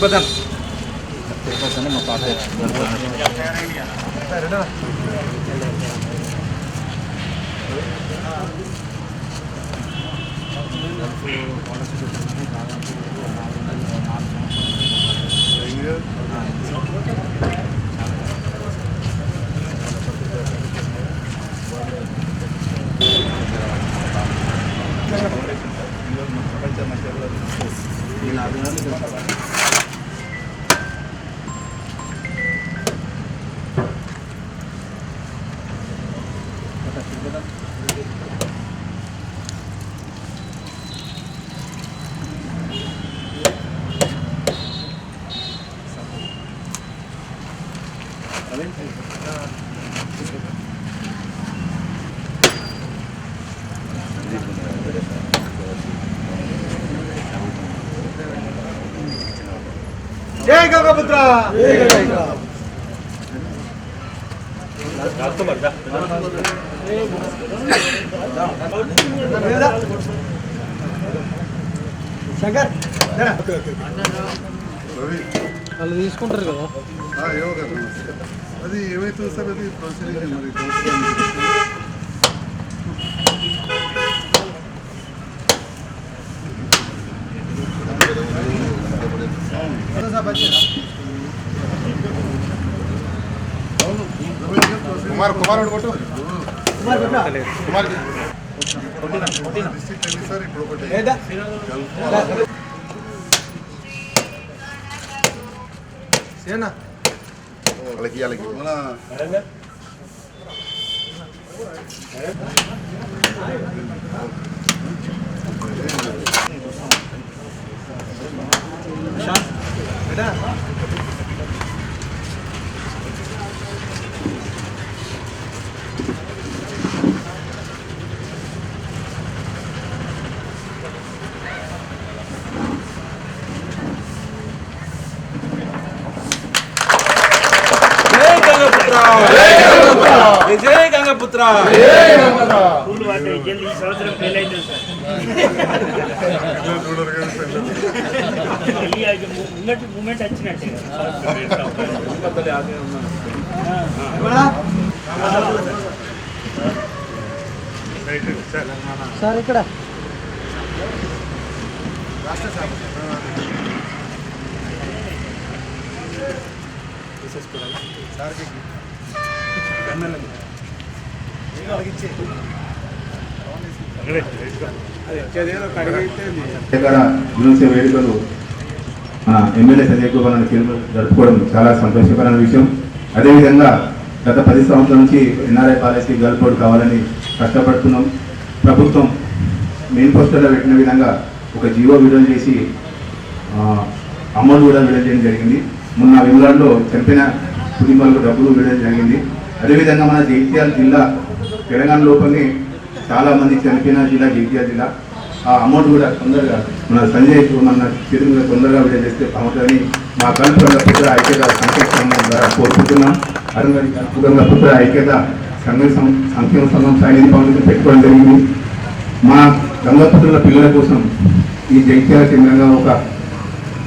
తిరుపతి తిరుపతి అని మా పాత జై గంగపుత్ర! శంకర్ వాళ్ళు తీసుకుంటారు కదా. అది ఏమైతే సార్ అది ప్రొసీజర్ మరి. కుమార్ కుమార్ కొట్టు కుమార్ డిస్ట్రిక్ట్ సార్ ఇప్పుడు ఒకటి సేనా వాళ్ళకి వాళ్ళకి మన జై గంగపుత్ర జై గంగపుత్ర స్కూల్ వాటి జల్ది ఈ సంవత్సరం ఫెయిల్ అవుతుంది సార్ చూడరు కదా సార్ ముంగటి మూమెంట్ వచ్చినట్టే సార్ ఇక్కడ. తెలంగాణ దినోత్సవ వేడుకలు మన ఎమ్మెల్యే సంజయ్ కుమార్ జరుపుకోవడం చాలా సంతోషకరమైన విషయం. అదేవిధంగా గత పది సంవత్సరాల నుంచి ఎన్ఆర్ఐ పాలసీ గల్పోడ్ కావాలని కష్టపడుతున్నాం. ప్రభుత్వం మెయిన్ పోస్టర్లో పెట్టిన విధంగా ఒక జీవో విడుదల చేసి ఆ, అమౌంట్ కూడా విడుదల చేయడం జరిగింది. మొన్న వివరాల్లో చనిపోయిన కుటుంబాలకు డబ్బులు విడుదల జరిగింది. అదేవిధంగా మన జగిత్యాల జిల్లా తెలంగాణ లోపలనే చాలామంది చనిపోయిన జిల్లా జగిత్యాల జిల్లా. ఆ అమౌంట్ కూడా తొందరగా మన సంజయ్ మన చేతుల తొందరగా విడుదల చేస్తే బాగుంటుందని మా కల్పన పుత్ర ఐక్యత సంక్షేమ సంఘం ద్వారా కోరుకుంటున్నాం. అదేవిధంగా పుత్ర ఐక్యత సంఘం సంక్షేమ సంఘం సాయి ఫౌండేషన్ పెట్టుకోవడం జరిగింది. మా గంగపుత్రుల పిల్లల కోసం ఈ జగిత్యాల కేంద్రంగా ఒక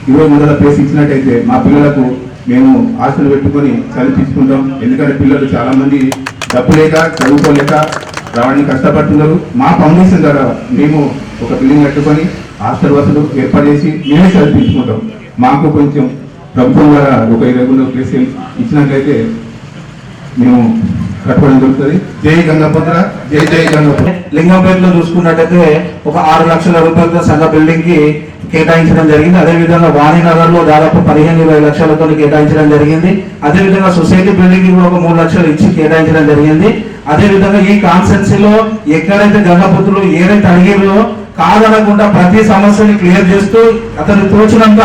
ఇరవై మూడల ప్లేస్ ఇచ్చినట్టయితే మా పిల్లలకు మేము ఆశలు పెట్టుకొని చదివించుకుంటాం. ఎందుకంటే పిల్లలు చాలామంది డబ్బు లేక చదువుకోలేక రావడానికి కష్టపడుతున్నారు. మా ఫౌండేషన్ ద్వారా మేము ఒక బిల్డింగ్ కట్టుకొని హాస్టల్ వసతులు ఏర్పాటు చేసి మేమే చదివించుకుంటాం మాకు కొంచెం ప్రభుత్వం ద్వారా ఒక ఇరవై మూడు ప్లేస్ ఇచ్చినట్లయితే మేము కట్టుకోవడం జరుగుతుంది. జై గంగపుత్ర జై జై గంగపుత్ర. లింగంపేటలో చూసుకున్నట్టయితే ఒక ఆరు లక్షల రూపాయలతో సగ బిల్డింగ్కి కేటాయించడం జరిగింది. అదేవిధంగా వాణినగర్లో దాదాపు పదిహేను ఇరవై లక్షలతో కేటాయించడం జరిగింది. అదేవిధంగా సొసైటీ బిల్డింగ్కి కూడా ఒక మూడు లక్షలు ఇచ్చి కేటాయించడం జరిగింది. అదేవిధంగా ఈ కాన్సెన్సీలో ఎక్కడైతే గంగపుత్రులు ఏదైతే అడిగిరో కాదనకుండా ప్రతి సమస్యని క్లియర్ చేస్తూ అతను తోచినంత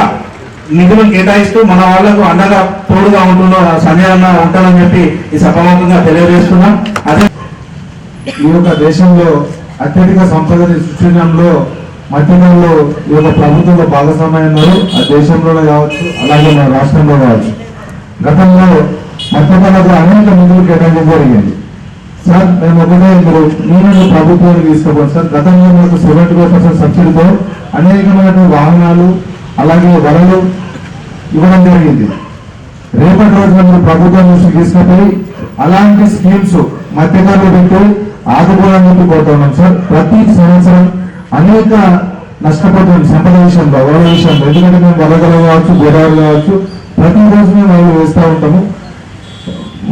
నిధులు కేటాయిస్తూ మన వాళ్ళకు అండగా తోడుగా ఉంటున్న సంజయ్ అన్న ఉంటారని చెప్పి ఈ సభాముఖంగా తెలియజేస్తున్నాం. అదే ఈ యొక్క దేశంలో అత్యధిక సంపదని సృష్టించడంలో మధ్యలో ఈ యొక్క ప్రభుత్వంలో భాగస్వామ్యం ఆ దేశంలోనే కావచ్చు అలాగే మన రాష్ట్రంలో కావచ్చు. గతంలో మధ్యకాలకు అనేక నిధులు కేటాయించడం జరిగింది. సార్ మేము ఒకటే ఇప్పుడు నీళ్ళు ప్రభుత్వానికి తీసుకోవాలి సార్. గతంలో మాకు సెవెంటీ ఫైవ్ పర్సెంట్ సబ్సిడీతో అనేకమైన వాహనాలు అలాగే వరలు ఇవ్వడం జరిగింది. రేపటి రోజున మీరు ప్రభుత్వం నుంచి తీసుకుపోయి అలాంటి స్కీమ్స్ మధ్యకాలంలో పెట్టి ఆదుకోవాలని చెప్పి కోరుతున్నాం సార్. ప్రతి సంవత్సరం అనేక నష్టపోతున్నాం సంపద విషయంలో వరద విషయంలో ఎందుకంటే మేము వరదలు కావచ్చు గోదావరి కావచ్చు ప్రతి రోజు మేము అవి వేస్తూ ఉంటాము.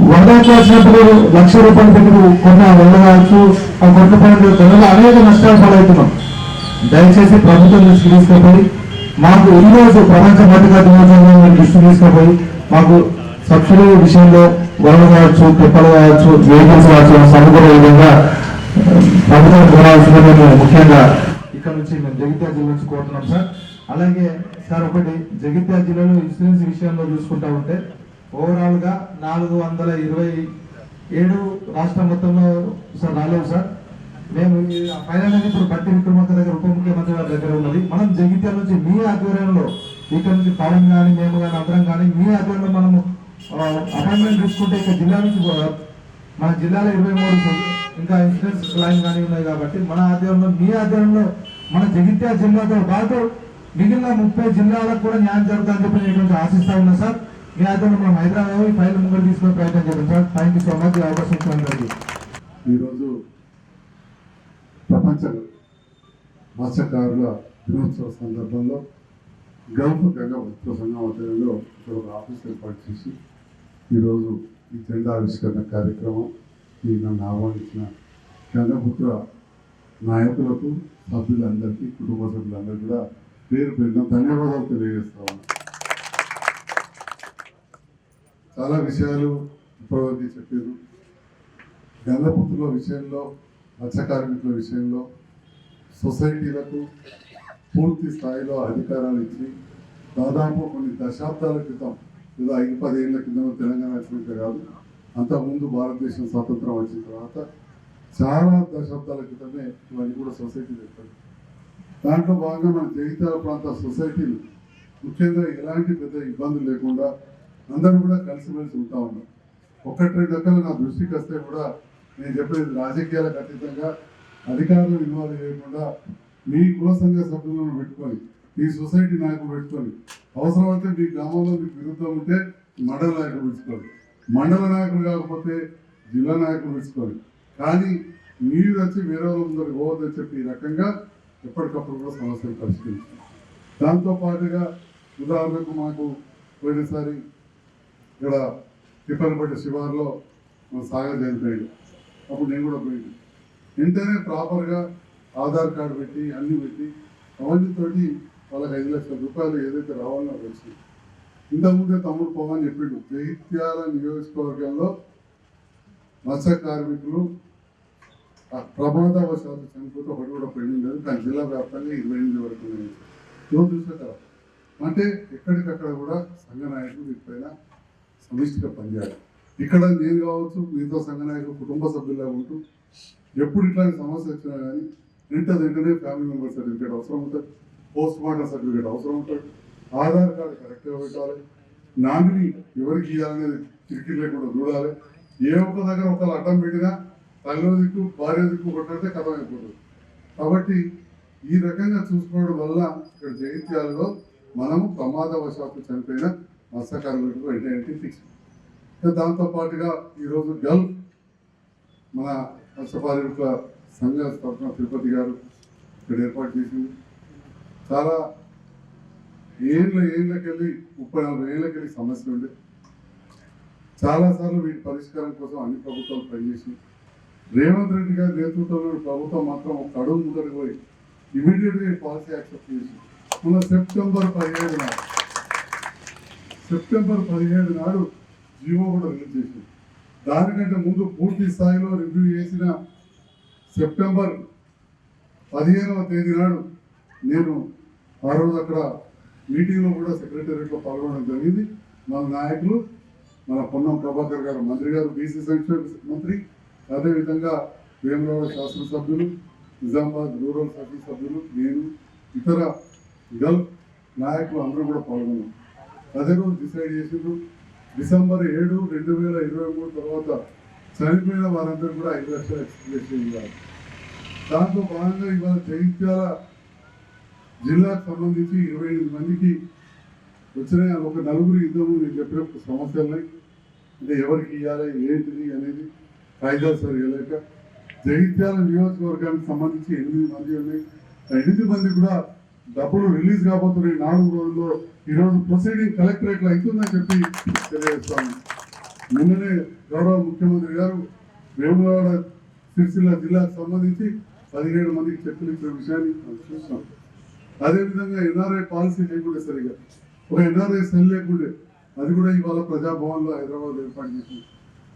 వరదకు వచ్చినప్పుడు లక్ష రూపాయలు పెట్టి కొన్న వల్ల కావచ్చు ఆ కొట్ల పనులు దానివల్ల అనేక నష్టాలు పాలవుతున్నాం. దయచేసి ప్రభుత్వం దృష్టి తీసుకుపోయి మాకు ఈ రోజు ప్రపంచ మధ్యగా దినోత్సవం దృష్టి తీసుకుపోయి మాకు సబ్సిడీ విషయంలో వరద కావచ్చు తిప్పలు కావచ్చు వెహికల్స్ కావచ్చు సమకూరే విధంగా ప్రభుత్వం కోరాల్సిన మేము ముఖ్యంగా ఇక్కడ నుంచి మేము జగిత్యాల జిల్లా నుంచి కోరుతున్నాం సార్. అలాగే సార్ ఒకటి జగిత్యాల జిల్లాలో ఇన్సూరెన్స్ విషయంలో చూసుకుంటా ఉంటే ఓవరాల్గా నాలుగు వందల ఇరవై ఏడు రాష్ట్ర మొత్తంలో సార్ రాలేవు సార్. మేము ఈ ఫైనల్ ఇప్పుడు బట్టి విక్రమార్క దగ్గర ఉప ముఖ్యమంత్రి గారి దగ్గర ఉన్నది. మనం జగిత్యాల నుంచి మీ ఆధ్వర్యంలో ఇక్కడ నుంచి పవన్ కానీ మేము కానీ అందరం కానీ మీ ఆధ్వర్యంలో మనము అపాయింట్మెంట్ తీసుకుంటే ఇక జిల్లా నుంచి మన జిల్లాలో ఇరవై మూడు ఇంకా ఇన్సూరెన్స్ క్లైమ్ కానీ ఉన్నాయి కాబట్టి మన ఆధ్వర్యంలో మీ ఆధ్వర్యంలో మన జగిత్యాల జిల్లాతో పాటు మిగిలిన ముప్పై జిల్లాలకు కూడా న్యాయం జరుగుతుందని చెప్పి నేను ఆశిస్తా ఉన్నా సార్. మీ మనం హైదరాబాద్ ఫైల్ ముందు తీసుకునే ప్రయత్నం చేద్దాం sir. Thank you so much అవకాశం ఇచ్చిన ఈరోజు ప్రపంచ మత్స్యకారుల దినోత్సవ సందర్భంలో గల్ఫ్ గంగా వస్త్ర సంఘం ఆధ్వర్యంలో ఇక్కడ ఒక ఆఫీస్ ఏర్పాటు చేసి ఈరోజు ఈ జెండా ఆవిష్కరణ కార్యక్రమం ఈ నన్ను ఆహ్వానించిన గంగపుత్ర నాయకులకు సభ్యులందరికీ కుటుంబ సభ్యులందరికీ కూడా పేరు పేరున ధన్యవాదాలు తెలియజేస్తాను చాలా విషయాలు ఇప్పటివరకు చెప్పారు. గంగపుత్రుల విషయంలో మత్స్యకార్మికుల విషయంలో సొసైటీలకు పూర్తి స్థాయిలో అధికారాలు ఇచ్చి దాదాపు కొన్ని దశాబ్దాల క్రితం లేదా ఐదు పదేళ్ళ క్రితం తెలంగాణ వచ్చినట్టు కాదు అంతకుముందు భారతదేశం స్వాతంత్రం వచ్చిన తర్వాత చాలా దశాబ్దాల క్రితమే ఇవన్నీ కూడా సొసైటీలు చెప్పారు. దాంట్లో భాగంగా మన జగిత్యాల ప్రాంత సొసైటీలు ముఖ్యంగా ఎలాంటి పెద్ద ఇబ్బందులు లేకుండా అందరూ కూడా కలిసిమెలిసి ఉంటా ఉన్నాం ఒక్కటి రెండు రకాలు నా దృష్టికి వస్తే కూడా నేను చెప్పేది రాజకీయాలకు అతీతంగా అధికారులు ఇన్వాల్వ్ చేయకుండా మీ కుల సంఘ సభ్యులను పెట్టుకొని మీ సొసైటీ నాయకులు పెట్టుకొని అవసరమైతే మీ గ్రామంలో మీకు విరుద్ధం ఉంటే మండల నాయకులు పెట్టుకోవాలి మండల నాయకులు కాకపోతే జిల్లా నాయకులు పెట్టుకోవాలి కానీ మీరు వచ్చి వేరే వాళ్ళందరూ పోవద్దని చెప్పి ఈ రకంగా ఎప్పటికప్పుడు కూడా సమస్యలు పరిష్కరించాలి దాంతో పాటుగా ఉదాహరణకు మాకు పోయినసారి ఇక్కడ తిప్పలపట్టి శివార్లో మన సాగర్ చనిపోయాడు అప్పుడు నేను కూడా పోయింది. వెంటనే ప్రాపర్గా ఆధార్ కార్డు పెట్టి అన్నీ పెట్టి అవన్నీతోటి వాళ్ళకి ఐదు లక్షల రూపాయలు ఏదైతే రావాలో అవి వచ్చింది. ఇంతకుముందే తమ్ముడు పోవని చెప్పిండు జైత్యాల నియోజకవర్గంలో మత్స్య కార్మికులు ప్రమాదవశాత్తు చనిపోతే ఒకటి కూడా పెండింగ్ లేదు. కానీ జిల్లా వ్యాప్తంగా ఇరవై ఎనిమిది వరకు ఉన్నాయి. రోజు చూసే అంటే ఎక్కడికక్కడ కూడా సంఘ నాయకులు వీటిపైన సమిష్టిగా పనిచేయాలి. ఇక్కడ నేను కావచ్చు మిగతా సంఘనాయకులు కుటుంబ సభ్యులుగా ఉంటూ ఎప్పుడు ఇట్లాంటి సమస్య వచ్చినా కానీ ఇంటర్ వెంటనే ఫ్యామిలీ మెంబర్ సర్టిఫికేట్ అవసరం ఉంటుంది. పోస్ట్ మార్టం సర్టిఫికేట్ అవసరం ఉంటుంది. ఆధార్ కార్డు కరెక్ట్గా పెట్టాలి. నామిని ఎవరికి ఇవ్వాలనేది చిరికి లేకుండా చూడాలి. ఏ ఒక్క దగ్గర ఒకళ్ళు అడ్డం పెట్టినా తల్లి దిక్కు భార్య దిక్కు కొట్టితే కథ అయిపోతుంది. కాబట్టి ఈ రకంగా చూసుకోవడం వల్ల ఇక్కడ జగిత్యాలలో మనము ప్రమాదవశాత్తు చనిపోయిన మత్స్యకారులకు వెంటనే ఫిక్స్ దాంతోపాటుగా దాంతో పాటుగా ఈరోజు గల్ఫ్ మన మత్స్యపాలకుల సంఘ తరఫున తిరుపతి గారు ఇక్కడ ఏర్పాటు చేసింది. చాలా ఏళ్ళ ఏళ్ళకెళ్ళి ముప్పై నలభై ఏళ్ళకెళ్ళి సమస్య ఉండే. చాలాసార్లు వీటి పరిష్కారం కోసం అన్ని ప్రభుత్వాలు పనిచేసి రేవంత్ రెడ్డి గారి నేతృత్వంలో ప్రభుత్వం మాత్రం ఒక అడుగు ముందరికి పోయి ఇమీడియట్గా పాలసీ యాక్సెప్ట్ చేసి మన సెప్టెంబర్ పదిహేడు నాడు సెప్టెంబర్ పదిహేడు నాడు జీవో కూడా రిలీజ్ చేసింది. దానికంటే ముందు పూర్తి స్థాయిలో రివ్యూ చేసిన సెప్టెంబర్ పదిహేనవ తేదీ నాడు నేను ఆ రోజు అక్కడ మీటింగ్లో కూడా సెక్రటేరియట్లో పాల్గొనడం జరిగింది. మన నాయకులు మన పొన్నం ప్రభాకర్ గారు మంత్రి గారు బీసీ సంక్షేమ మంత్రి అదేవిధంగా వేమరావు శాసనసభ్యులు నిజామాబాద్ రూరల్ శాసనసభ్యులు నేను ఇతర గల్ఫ్ నాయకులు అందరూ కూడా పాల్గొన్నాం. అదే రోజు డిసైడ్ చేసిండ్రు. డిసెంబర్ ఏడు రెండు వేల ఇరవై మూడు తర్వాత చనిపోయిన వారందరూ కూడా ఐదు లక్షల ఎక్స్ప్లెనేషన్ ఇవ్వాలి దాంతో భాగంగా ఇవాళ చైత్యాల జిల్లాకు సంబంధించి ఇరవై ఎనిమిది మందికి వచ్చిన ఒక నలుగురు ఇద్దరు నేను చెప్పినప్పుడు సమస్యలు అంటే ఎవరికి ఇవ్వాలి ఏంటిది అనేది కాగితాలు సరిగలేక జగిత్యాల నియోజకవర్గానికి సంబంధించి ఎనిమిది మంది ఉన్నాయి. ఎనిమిది మంది కూడా డబ్బులు రిలీజ్ కాబోతున్నాయి నాలుగు రోజుల్లో ఈరోజు ప్రొసీడింగ్ కలెక్టరేట్లో అవుతుందని చెప్పి తెలియజేస్తాను. నిన్ననే గౌరవ ముఖ్యమంత్రి గారు వేములవాడ సిరిసిల్ల జిల్లాకు సంబంధించి పదిహేడు మందికి చెక్కులు ఇచ్చిన విషయాన్ని మనం చూసినాం అదేవిధంగా ఎన్ఆర్ఐ పాలసీ లేకుండే సరిగా ఒక ఎన్ఆర్ఐ సెల్ లేకుండే అది కూడా ఇవాళ ప్రజాభవన్లో హైదరాబాద్ ఏర్పాటు చేసింది.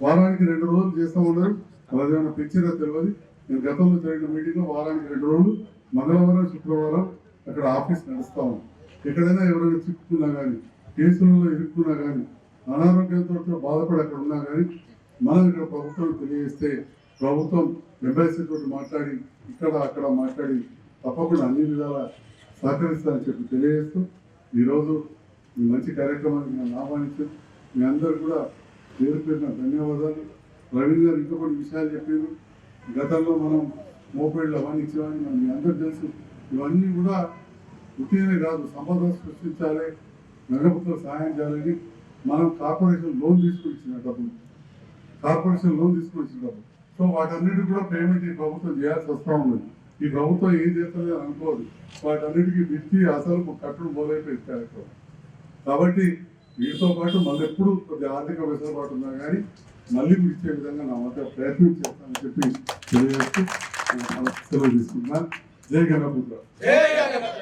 వారానికి రెండు రోజులు చేస్తా ఉన్నారు. అలాగే ఏమైనా పిచ్చిరా తెలియదు నేను గతంలో జరిగిన మీటింగ్లో వారానికి రెండు రోజులు మంగళవారం శుక్రవారం అక్కడ ఆఫీస్ నడుస్తూ ఉంది. ఎక్కడైనా ఎవరైనా చిక్కుకున్నా కానీ కేసులలో ఇరుక్కున్నా కానీ అనారోగ్యంతో బాధపడి అక్కడ ఉన్నా కానీ మనం ఇక్కడ ప్రభుత్వం తెలియజేస్తే ప్రభుత్వం ఎంబసీ తోటి మాట్లాడి ఇక్కడ అక్కడ మాట్లాడి తప్పకుండా అన్ని విధాల సహకరిస్తారని చెప్పి తెలియజేస్తూ ఈరోజు ఈ మంచి కార్యక్రమాన్ని నేను ఆహ్వానించు. మీ అందరు కూడా పేరు పేరున ధన్యవాదాలు. రవీంద్ర గారు ఇంకొకటి విషయాలు చెప్పారు. గతంలో మనం మోపేళ్ళు అవన్నీ ఇచ్చేవాడిని మనం మీ అందరు తెలుసు. ఇవన్నీ కూడా ఉట్టినే కాదు. సంపద సృష్టించాలి నగపుత్ర సహాయం చేయాలని మనం కార్పొరేషన్ లోన్ తీసుకుని ఇచ్చిన డబ్బులు. కార్పొరేషన్ లోన్ తీసుకుని ఇచ్చిన డబ్బులు. సో వాటన్నిటికి కూడా పేమెంట్ ఈ ప్రభుత్వం చేయాల్సి వస్తూ ఉంది ఈ ప్రభుత్వం ఏం చేస్తలేదు అనుకోదు వాటన్నిటికీ విత్తి అసలు కట్టుడు మొదలైపోయింది కార్యక్రమం కాబట్టి వీటితో పాటు మళ్ళీ ఎప్పుడు కొద్ది ఆర్థిక వెసులుబాటు ఉన్నా కానీ మళ్ళీ మీరు ఇచ్చే విధంగా నా మధ్య ప్రయత్నం చేస్తానని చెప్పి తెలియజేస్తూ సెలవు తీసుకుంటున్నాను. జై గణపుత్ర